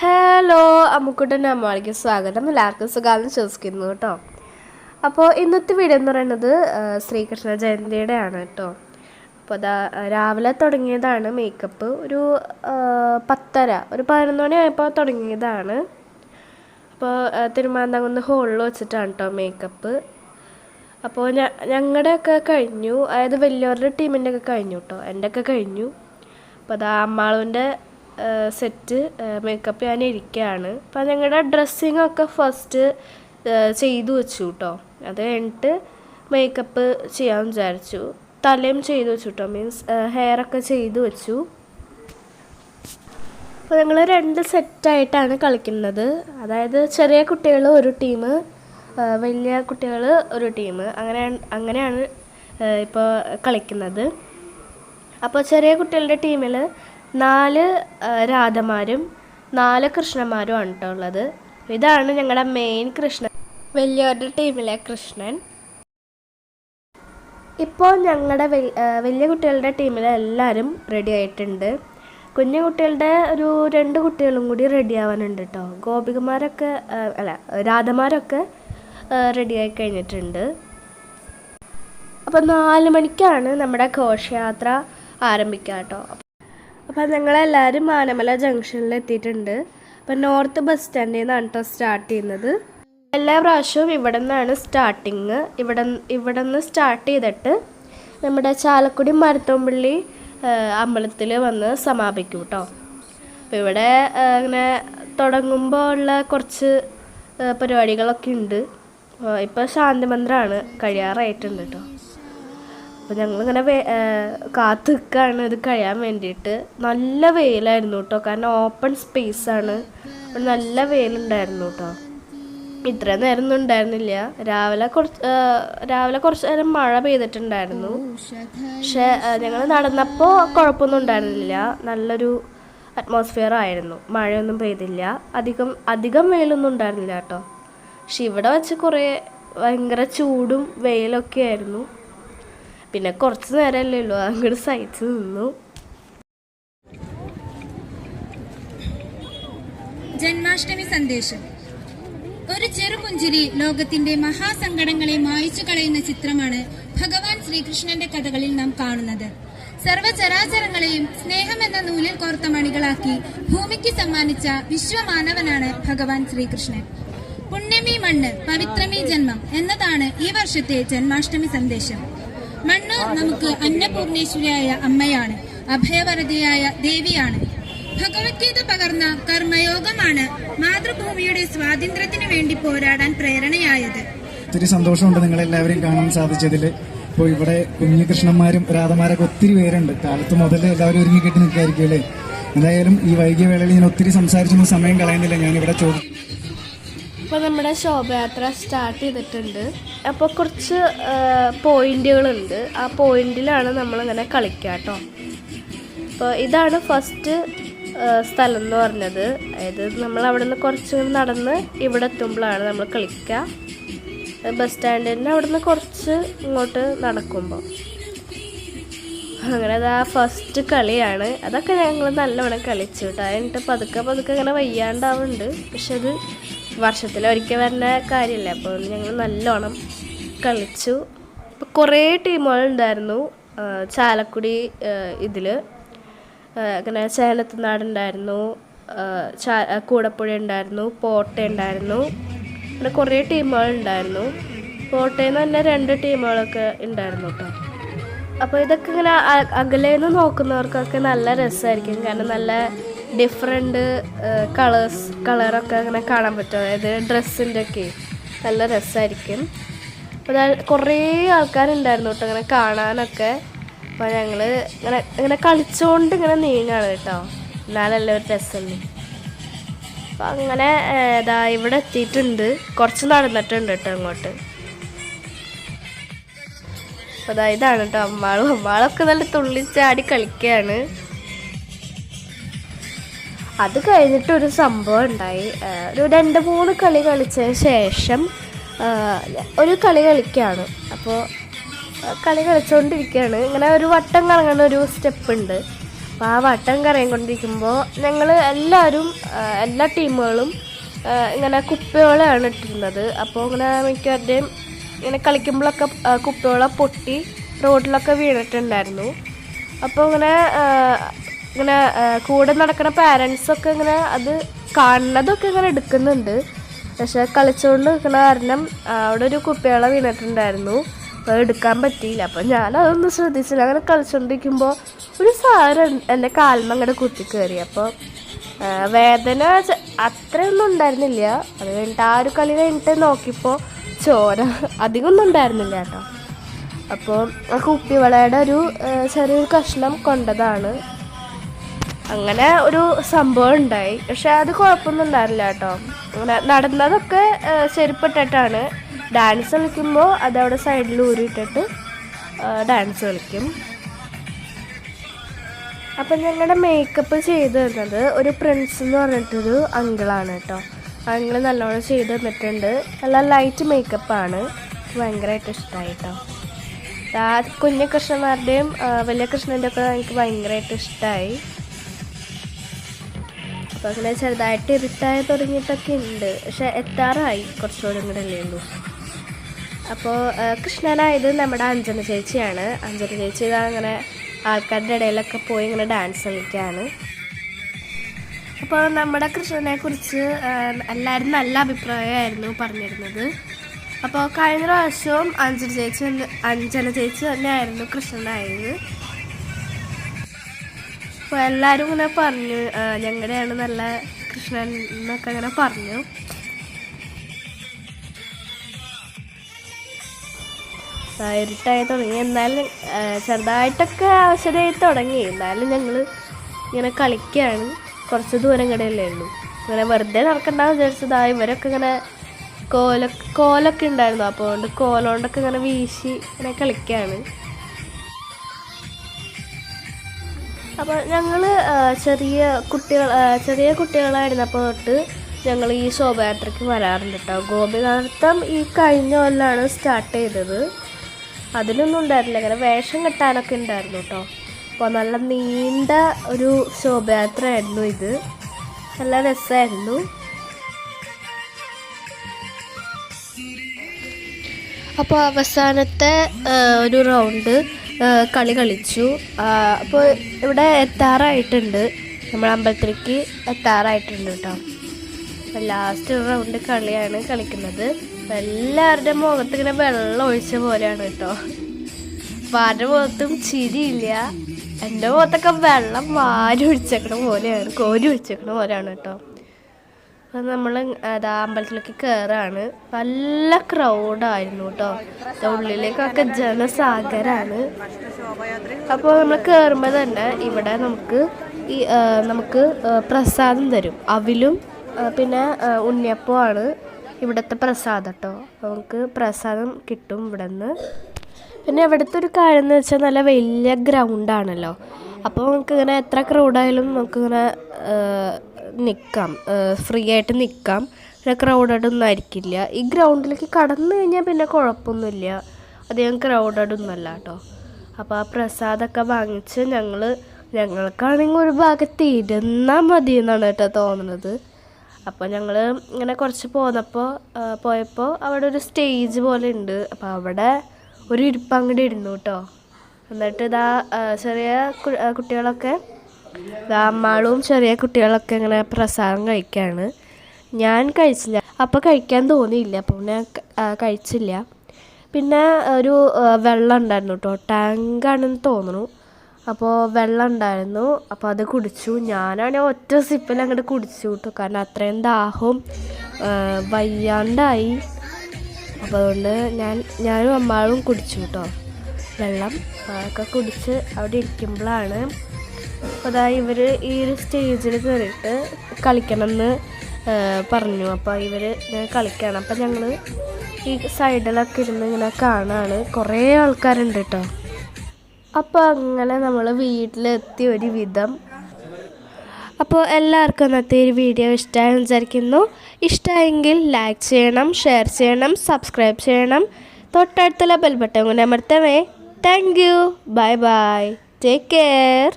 Hello അമ്മുക്കുട്ടന്റെ അമ്മാളിക്ക് സ്വാഗതം. എല്ലാവർക്കും സുഖാന്ന് ചോദിക്കുന്നു കേട്ടോ. അപ്പോൾ ഇന്നത്തെ വീഡിയോ എന്ന് പറയുന്നത് ശ്രീകൃഷ്ണ ജയന്തിയുടെ ആണ് കേട്ടോ. അപ്പോൾ അതാ രാവിലെ തുടങ്ങിയതാണ് മേക്കപ്പ് ഒരു പത്തര ഒരു പതിനൊന്ന് മണി ആയപ്പോൾ തുടങ്ങിയതാണ് അപ്പോൾ തിരുമാന്താംകുന്ന് ഹോളിൽ വെച്ചിട്ടാണ് കേട്ടോ മേക്കപ്പ് അപ്പോൾ ഞങ്ങളുടെ ഞങ്ങളുടെയൊക്കെ കഴിഞ്ഞു. അതായത് വലിയവരുടെ ടീമിന്റെ ഒക്കെ കഴിഞ്ഞു കേട്ടോ എന്റെ ഒക്കെ കഴിഞ്ഞു. അപ്പോൾ അതാ അമ്മാളുവിന്റെ സെറ്റ് മേക്കപ്പ് ഞാൻ ഇരിക്കുകയാണ് അപ്പം ഞങ്ങളുടെ ഡ്രസ്സിങ് ഒക്കെ ഫസ്റ്റ് ചെയ്തു വെച്ചു കേട്ടോ അത് കഴിഞ്ഞിട്ട് മേക്കപ്പ് ചെയ്യാൻ വിചാരിച്ചു. തലയും ചെയ്തു വെച്ചു കേട്ടോ മീൻസ് ഹെയർ ഒക്കെ ചെയ്തു വെച്ചു. അപ്പോൾ ഞങ്ങൾ രണ്ട് സെറ്റായിട്ടാണ് കളിക്കുന്നത്. അതായത് ചെറിയ കുട്ടികൾ ഒരു ടീം വലിയ കുട്ടികൾ ഒരു ടീം അങ്ങനെ അങ്ങനെയാണ് ഇപ്പോൾ കളിക്കുന്നത്. അപ്പോൾ ചെറിയ കുട്ടികളുടെ ടീമിൽ നാല് രാധമാരും നാല് കൃഷ്ണന്മാരും ആണ് കേട്ടോ ഉള്ളത്. ഇതാണ് ഞങ്ങളുടെ മെയിൻ കൃഷ്ണൻ വലിയവരുടെ ടീമിലെ കൃഷ്ണൻ. ഇപ്പോൾ ഞങ്ങളുടെ വലിയ കുട്ടികളുടെ ടീമിലെ എല്ലാവരും റെഡി ആയിട്ടുണ്ട്. കുഞ്ഞു കുട്ടികളുടെ ഒരു രണ്ട് കുട്ടികളും കൂടി റെഡി ആവാനുണ്ട് കേട്ടോ ഗോപികമാരൊക്കെ അല്ല രാധമാരൊക്കെ റെഡി ആയി കഴിഞ്ഞിട്ടുണ്ട്. അപ്പോൾ നാല് മണിക്കാണ് നമ്മുടെ ഘോഷയാത്ര ആരംഭിക്കുക കേട്ടോ അപ്പോൾ ഞങ്ങളെല്ലാവരും മാനമല ജംഗ്ഷനിൽ എത്തിയിട്ടുണ്ട്. അപ്പോൾ നോർത്ത് ബസ് സ്റ്റാൻഡിൽ നിന്നാണ് കേട്ടോ സ്റ്റാർട്ട് ചെയ്യുന്നത്. എല്ലാ പ്രാവശ്യവും ഇവിടെ നിന്നാണ് സ്റ്റാർട്ടിങ് ഇവിടെ ഇവിടെ നിന്ന് സ്റ്റാർട്ട് ചെയ്തിട്ട് നമ്മുടെ ചാലക്കുടി മരത്തോമ്പള്ളി അമ്പലത്തിൽ വന്ന് സമാപിക്കും കേട്ടോ അപ്പോൾ ഇവിടെ അങ്ങനെ തുടങ്ങുമ്പോൾ ഉള്ള കുറച്ച് പരിപാടികളൊക്കെ ഉണ്ട്. ഇപ്പോൾ ശാന്തിമന്ത്രമാണ് കഴിയാറായിട്ടുണ്ട് കേട്ടോ അപ്പോൾ ഞങ്ങളിങ്ങനെ വേ കാത്തു നിൽക്കുകയാണ് ഇത് കഴിയാൻ വേണ്ടിയിട്ട്. നല്ല വെയിലായിരുന്നു കേട്ടോ. കാരണം ഓപ്പൺ സ്പേസ് ആണ്. നല്ല വെയിലുണ്ടായിരുന്നു കേട്ടോ. ഇത്ര നേരം ഒന്നും ഉണ്ടായിരുന്നില്ല. രാവിലെ കുറച്ച് രാവിലെ കുറച്ച് നേരം മഴ പെയ്തിട്ടുണ്ടായിരുന്നു. പക്ഷെ ഞങ്ങൾ നടന്നപ്പോൾ കുഴപ്പമൊന്നും ഉണ്ടായിരുന്നില്ല. നല്ലൊരു അറ്റ്മോസ്ഫിയർ ആയിരുന്നു. മഴയൊന്നും പെയ്തില്ല. അധികം അധികം വെയിലൊന്നും ഉണ്ടായിരുന്നില്ല കേട്ടോ. പക്ഷെ ഇവിടെ വെച്ച് കുറേ ഭയങ്കര ചൂടും വെയിലൊക്കെ ആയിരുന്നു. പിന്നെ കുറച്ച് നേരമല്ലേ ഉള്ളൂ അങ്ങോട്ട് സഹിച്ച് നിന്നു. ജന്മാഷ്ടമി സന്ദേശം. ഒരു ചെറുപുഞ്ചിരി ലോകത്തിന്റെ മഹാസങ്കടങ്ങളെ മായിച്ചു കളയുന്ന ചിത്രമാണ് ഭഗവാൻ ശ്രീകൃഷ്ണന്റെ കഥകളിൽ നാം കാണുന്നത്. സർവചരാചരങ്ങളെയും സ്നേഹം എന്ന നൂലിൽ കോർത്ത മണികളാക്കി ഭൂമിക്ക് സമ്മാനിച്ച വിശ്വമാനവനാണ് ഭഗവാൻ ശ്രീകൃഷ്ണൻ. പുണ്യമീ മണ്ണ് പവിത്രമീ ജന്മം എന്നതാണ് ഈ വർഷത്തെ ജന്മാഷ്ടമി സന്ദേശം. മണ്ണ് നമുക്ക് അന്നപൂർണേശ്വരിയായ അമ്മയാണ് അഭയവരതയായ ദേവിയാണ്. ഭഗവത്ഗീത പകർന്ന കർമ്മയോഗമാണ് മാതൃഭൂമിയുടെ സ്വാതന്ത്ര്യത്തിന് വേണ്ടി പോരാടാൻ പ്രേരണയായത്. ഒത്തിരി സന്തോഷമുണ്ട് നിങ്ങൾ എല്ലാവരെയും കാണാൻ സാധിച്ചതിൽ. ഇപ്പോൾ ഇവിടെ കുഞ്ഞു കൃഷ്ണന്മാരും രാധമാരൊക്കെ ഒത്തിരി പേരുണ്ട്. കാലത്ത് മുതൽ എല്ലാവരും ഒരുങ്ങി കെട്ടി നിൽക്കായിരിക്കും അല്ലേ? എന്തായാലും ഈ വൈകിയ വേളയിൽ ഞാൻ ഒത്തിരി സംസാരിച്ചൊന്നും സമയം കളയുന്നില്ല. ഞാനിവിടെ ചോദിക്കും ഇപ്പോൾ നമ്മുടെ ശോഭയാത്ര സ്റ്റാർട്ട് ചെയ്തിട്ടുണ്ട്. അപ്പോൾ കുറച്ച് പോയിന്റുകളുണ്ട്. ആ പോയിന്റിലാണ് നമ്മളിങ്ങനെ കളിക്കുക കേട്ടോ അപ്പോൾ ഇതാണ് ഫസ്റ്റ് സ്ഥലം എന്ന് പറഞ്ഞത്. അതായത് നമ്മൾ അവിടെ നിന്ന് കുറച്ച് നടന്ന് ഇവിടെ എത്തുമ്പോഴാണ് നമ്മൾ കളിക്കുക ബസ് സ്റ്റാൻഡിന്റെ അവിടെ നിന്ന് കുറച്ച് ഇങ്ങോട്ട് നടക്കുമ്പോൾ അങ്ങനെ അത് ആ ഫസ്റ്റ് കളിയാണ്. അതൊക്കെ ഞങ്ങൾ നല്ലവണ്ണം കളിച്ചു കേട്ടോ എന്നിട്ട് പതുക്കെ പതുക്കെ അങ്ങനെ വയ്യാണ്ടാവുന്നുണ്ട് പക്ഷെ അത് വർഷത്തിലൊരിക്കൽ വരുന്ന കാര്യമല്ലേ. അപ്പോൾ ഞങ്ങൾ നല്ലോണം കളിച്ചു. ഇപ്പോൾ കുറേ ടീമുകളുണ്ടായിരുന്നു ഉണ്ടായിരുന്നു. ചാലക്കുടി ഇതിൽ അങ്ങനെ ചേലത്തുനാടുണ്ടായിരുന്നു നാടുണ്ടായിരുന്നു ചാ കൂടപ്പുഴ ഉണ്ടായിരുന്നു. പോട്ട ഉണ്ടായിരുന്നു. അങ്ങനെ കുറേ ടീമുകളുണ്ടായിരുന്നു പോട്ടയിൽ നിന്ന് തന്നെ രണ്ട് ടീമുകളൊക്കെ ഉണ്ടായിരുന്നു കേട്ടോ. അപ്പോൾ ഇതൊക്കെ ഇങ്ങനെ അകലേന്ന് നോക്കുന്നവർക്കൊക്കെ നല്ല രസമായിരിക്കും. കാരണം നല്ല ഡിഫറെന്റ് കളേഴ്സ് കളറൊക്കെ അങ്ങനെ കാണാൻ പറ്റും. അതായത് ഡ്രസ്സിന്റെ ഒക്കെ. നല്ല രസമായിരിക്കും ദാ കുറേ ആൾക്കാരുണ്ടായിരുന്നു കേട്ടോ അങ്ങനെ കാണാനൊക്കെ. അപ്പോൾ ഞങ്ങൾ ഇങ്ങനെ ഇങ്ങനെ കളിച്ചുകൊണ്ട് ഇങ്ങനെ നീങ്ങാണ് കേട്ടോ എന്നാലല്ല ഒരു രസമല്ലേ അപ്പോൾ അങ്ങനെ ഇതാ ഇവിടെ എത്തിയിട്ടുണ്ട്. കുറച്ച് നടന്നിട്ടുണ്ട് കേട്ടോ ഇങ്ങോട്ട്. അപ്പോൾ ഇതാണ് കേട്ടോ അമ്മാളും അമ്മാളൊക്കെ നല്ല തുള്ളിച്ചാടി കളിക്കുകയാണ് അത് കഴിഞ്ഞിട്ട് ഒരു സംഭവം ഉണ്ടായി. ഒരു രണ്ട് മൂന്ന് കളി കളിച്ചതിന് ശേഷം ഒരു കളി കളിക്കുകയാണ് അപ്പോൾ കളി കളിച്ചുകൊണ്ടിരിക്കുകയാണ് ഇങ്ങനെ ഒരു വട്ടം കറങ്ങുന്ന ഒരു സ്റ്റെപ്പ് ഉണ്ട്. അപ്പോൾ ആ വട്ടം കറങ്ങിക്കൊണ്ടിരിക്കുമ്പോൾ ഞങ്ങൾ എല്ലാവരും എല്ലാ ടീമുകളും ഇങ്ങനെ കുപ്പിയോളയാണ് ഇട്ടിരുന്നത്. അപ്പോൾ ഇങ്ങനെ മിക്കവരുടെയും ഇങ്ങനെ കളിക്കുമ്പോഴൊക്കെ കുപ്പിയോള പൊട്ടി റോഡിലൊക്കെ വീണിട്ടുണ്ടായിരുന്നു. അപ്പോൾ ഇങ്ങനെ ഇങ്ങനെ കൂടെ നടക്കുന്ന പാരൻസൊക്കെ ഇങ്ങനെ അത് കാണുന്നതൊക്കെ ഇങ്ങനെ എടുക്കുന്നുണ്ട്. പക്ഷെ കളിച്ചുകൊണ്ട് നിൽക്കുന്ന കാരണം അവിടെ ഒരു കുപ്പിയോള വീണിട്ടുണ്ടായിരുന്നു. അപ്പോൾ എടുക്കാൻ പറ്റിയില്ല. അപ്പം ഞാൻ അതൊന്നും ശ്രദ്ധിച്ചില്ല. അങ്ങനെ കളിച്ചുകൊണ്ടിരിക്കുമ്പോൾ ഒരു സാരം എന്റെ കാൽമ അങ്ങോട്ട് കുത്തി കയറി അപ്പോൾ വേദന അത്രയൊന്നും ഉണ്ടായിരുന്നില്ല. അത് കഴിഞ്ഞിട്ട് ആ ഒരു കളി കഴിഞ്ഞിട്ട് നോക്കിയപ്പോൾ ചോര അധികമൊന്നും ഉണ്ടായിരുന്നില്ല കേട്ടോ. അപ്പോൾ ആ കുപ്പിവളയുടെ ഒരു ചെറിയൊരു കഷ്ണം കൊണ്ടതാണ്. അങ്ങനെ ഒരു സംഭവം ഉണ്ടായി. പക്ഷെ അത് കുഴപ്പമൊന്നും ഉണ്ടായിരുന്നില്ല കേട്ടോ. നടന്നതൊക്കെ ചെരുപ്പിട്ടിട്ടാണ്. ഡാൻസ് കളിക്കുമ്പോൾ അതവിടെ സൈഡിൽ ഊരിയിട്ടിട്ട് ഡാൻസ് കളിക്കും. അപ്പം ഞങ്ങളുടെ മേക്കപ്പ് ചെയ്ത് തന്നത് ഒരു പ്രിൻസ് എന്ന് പറഞ്ഞിട്ടൊരു അങ്കിളാണ് കേട്ടോ. അങ്കിൾ നല്ലോണം ചെയ്ത് തന്നിട്ടുണ്ട്. നല്ല ലൈറ്റ് മേക്കപ്പാണ് ഭയങ്കരമായിട്ട് ഇഷ്ടമായി കേട്ടോ. ആ കുഞ്ഞു കൃഷ്ണന്മാരുടെയും വലിയ കൃഷ്ണന്റെ ഒക്കെ എനിക്ക് ഭയങ്കരമായിട്ട് ഇഷ്ടമായി അപ്പോൾ അങ്ങനെ ചെറുതായിട്ട് ഇരുട്ടായി തുടങ്ങിയിട്ടൊക്കെ ഉണ്ട്. പക്ഷെ എത്താറായി. കുറച്ചുകൂടെ കൂടെ അല്ലേ ഉള്ളൂ. അപ്പോൾ കൃഷ്ണനായത് നമ്മുടെ അഞ്ജന ചേച്ചിയാണ്. അഞ്ജന ചേച്ചി ഇതാ അങ്ങനെ ആൾക്കാരുടെ ഇടയിലൊക്കെ പോയി ഇങ്ങനെ ഡാൻസ് കളിക്കുകയാണ് അപ്പോൾ നമ്മുടെ കൃഷ്ണനെ കുറിച്ച് എല്ലാവരും നല്ല അഭിപ്രായമായിരുന്നു പറഞ്ഞിരുന്നത്. അപ്പോൾ കഴിഞ്ഞ പ്രാവശ്യവും അഞ്ജന ചേച്ചി അഞ്ജന ചേച്ചി തന്നെയായിരുന്നു കൃഷ്ണനായത്. അപ്പോൾ എല്ലാവരും ഇങ്ങനെ പറഞ്ഞു ഞങ്ങളുടെയാണ് നല്ല കൃഷ്ണൻ എന്നൊക്കെ അങ്ങനെ പറഞ്ഞു. ഇരുട്ടായി തുടങ്ങി. എന്നാലും ചെറുതായിട്ടൊക്കെ ആവശ്യമായി തുടങ്ങി. എന്നാലും ഞങ്ങൾ ഇങ്ങനെ കളിക്കുകയാണ് കുറച്ച് ദൂരം കടയല്ലേ ഉള്ളൂ. ഇങ്ങനെ വെറുതെ നടക്കണ്ടെന്ന് വിചാരിച്ചതാ. ഇവരൊക്കെ ഇങ്ങനെ കോല കോലൊക്കെ ഉണ്ടായിരുന്നു. അപ്പോൾ അതുകൊണ്ട് കോലോണ്ടൊക്കെ ഇങ്ങനെ വീശി ഇങ്ങനെ കളിക്കുകയാണ് അപ്പോൾ ഞങ്ങൾ ചെറിയ കുട്ടികൾ ചെറിയ കുട്ടികളായിരുന്നപ്പോൾ തൊട്ട് ഞങ്ങൾ ഈ ശോഭയാത്രയ്ക്ക് വരാറുണ്ട് കേട്ടോ ഗോപിനാർത്ഥം ഈ കഴിഞ്ഞ കൊല്ലാണ് സ്റ്റാർട്ട് ചെയ്തത്. അതിനൊന്നും ഉണ്ടായിരുന്നില്ല. അങ്ങനെ വേഷം കെട്ടാനൊക്കെ ഉണ്ടായിരുന്നു കേട്ടോ അപ്പോൾ നല്ല നീണ്ട ഒരു ശോഭയാത്രയായിരുന്നു ഇത്. നല്ല രസമായിരുന്നു അപ്പോൾ അവസാനത്തെ ഒരു റൗണ്ട് കളി കളിച്ചു. അപ്പോൾ ഇവിടെ എത്താറായിട്ടുണ്ട്. നമ്മൾ അമ്പലത്തിലേക്ക് എത്താറായിട്ടുണ്ട് കേട്ടോ അപ്പോൾ ലാസ്റ്റ് റൗണ്ട് കളിയാണ് കളിക്കുന്നത്. എല്ലാവരുടെ മുഖത്ത് ഇങ്ങനെ വെള്ളം ഒഴിച്ച പോലെയാണ് കേട്ടോ അപ്പോൾ ആരുടെ മുഖത്തും ചിരിയില്ല. എന്റെ മുഖത്തൊക്കെ വെള്ളം വാരി ഒഴിച്ചേക്കണ പോലെയാണ് കോരി ഒഴിച്ചേക്കണ പോലെയാണ് കേട്ടോ അപ്പം നമ്മൾ അതാ അമ്പലത്തിലേക്ക് കയറാണ് നല്ല ക്രൗഡായിരുന്നു കേട്ടോ ഉള്ളിലേക്കൊക്കെ ജനസാഗരാണ്. അപ്പോൾ നമ്മൾ കയറുമ്പോൾ തന്നെ ഇവിടെ നമുക്ക് ഈ നമുക്ക് പ്രസാദം തരും. അവിലും പിന്നെ ഉണ്ണിയപ്പമാണ് ഇവിടുത്തെ പ്രസാദം കേട്ടോ നമുക്ക് പ്രസാദം കിട്ടും ഇവിടെ നിന്ന് പിന്നെ ഇവിടുത്തെ ഒരു കാര്യം എന്ന് വെച്ചാൽ നല്ല വലിയ ഗ്രൗണ്ടാണല്ലോ അപ്പോൾ നമുക്ക് ഇങ്ങനെ എത്ര ക്രൗഡായാലും നമുക്കിങ്ങനെ നിൽക്കാം ഫ്രീ ആയിട്ട് നിൽക്കാം പിന്നെ ക്രൗഡഡ് ഒന്നും ആയിരിക്കില്ല ഈ ഗ്രൗണ്ടിലേക്ക് കടന്നു കഴിഞ്ഞാൽ പിന്നെ കുഴപ്പമൊന്നുമില്ല. അധികം ക്രൗഡഡ് ഒന്നുമല്ല കേട്ടോ. അപ്പോൾ ആ പ്രസാദമൊക്കെ വാങ്ങിച്ച് ഞങ്ങൾ ഞങ്ങൾക്കാണെങ്കിൽ ഒരു ഭാഗത്ത് ഇരുന്നാൽ മതി എന്നാണ് കേട്ടോ തോന്നുന്നത് അപ്പോൾ ഞങ്ങൾ ഇങ്ങനെ കുറച്ച് പോന്നപ്പോൾ പോയപ്പോൾ അവിടെ ഒരു സ്റ്റേജ് പോലെ ഉണ്ട്. അപ്പോൾ അവിടെ ഒരു ഇരിപ്പ് അങ്ങോട്ട് ഇരുന്നു കേട്ടോ. എന്നിട്ട് ഇതാ ചെറിയ കുട്ടികളൊക്കെ അമ്മാളും ചെറിയ കുട്ടികളൊക്കെ ഇങ്ങനെ പ്രസാദം കഴിക്കുകയാണ് ഞാൻ കഴിച്ചില്ല. അപ്പോൾ കഴിക്കാൻ തോന്നിയില്ല. അപ്പോൾ ഞാൻ കഴിച്ചില്ല. പിന്നെ ഒരു വെള്ളം ഉണ്ടായിരുന്നു കേട്ടോ ടാങ്കാണെന്ന് തോന്നുന്നു. അപ്പോൾ വെള്ളം ഉണ്ടായിരുന്നു. അപ്പോൾ അത് കുടിച്ചു. ഞാനാണെങ്കിൽ ഒറ്റ സിപ്പിൽ അങ്ങോട്ട് കുടിച്ചു കേട്ടോ കാരണം അത്രയും ദാഹവും വയ്യാണ്ടായി. അപ്പോൾ അതുകൊണ്ട് ഞാൻ ഞാനും അമ്മാളും കുടിച്ചു കേട്ടോ വെള്ളം ഒക്കെ കുടിച്ച് അവിടെ ഇരിക്കുമ്പോഴാണ് അപ്പോൾ ഇവർ ഈ ഒരു സ്റ്റേജിൽ കയറിയിട്ട് കളിക്കണം എന്ന് പറഞ്ഞു. അപ്പോൾ ഇവർ കളിക്കണം. അപ്പം ഞങ്ങൾ ഈ സൈഡിലൊക്കെ ഇരുന്ന് ഇങ്ങനെ കാണാണ്. കുറേ ആൾക്കാരുണ്ട് കേട്ടോ അപ്പോൾ അങ്ങനെ നമ്മൾ വീട്ടിലെത്തി ഒരു വിധം അപ്പോൾ എല്ലാവർക്കും ഇന്നത്തെ ഒരു വീഡിയോ ഇഷ്ടമായി വിചാരിക്കുന്നു. ഇഷ്ടമായെങ്കിൽ ലൈക്ക് ചെയ്യണം ഷെയർ ചെയ്യണം സബ്സ്ക്രൈബ് ചെയ്യണം. തൊട്ടടുത്തുള്ള ബെൽബട്ടൻ കൊണ്ട് അമർത്തവേ thank you bye bye take care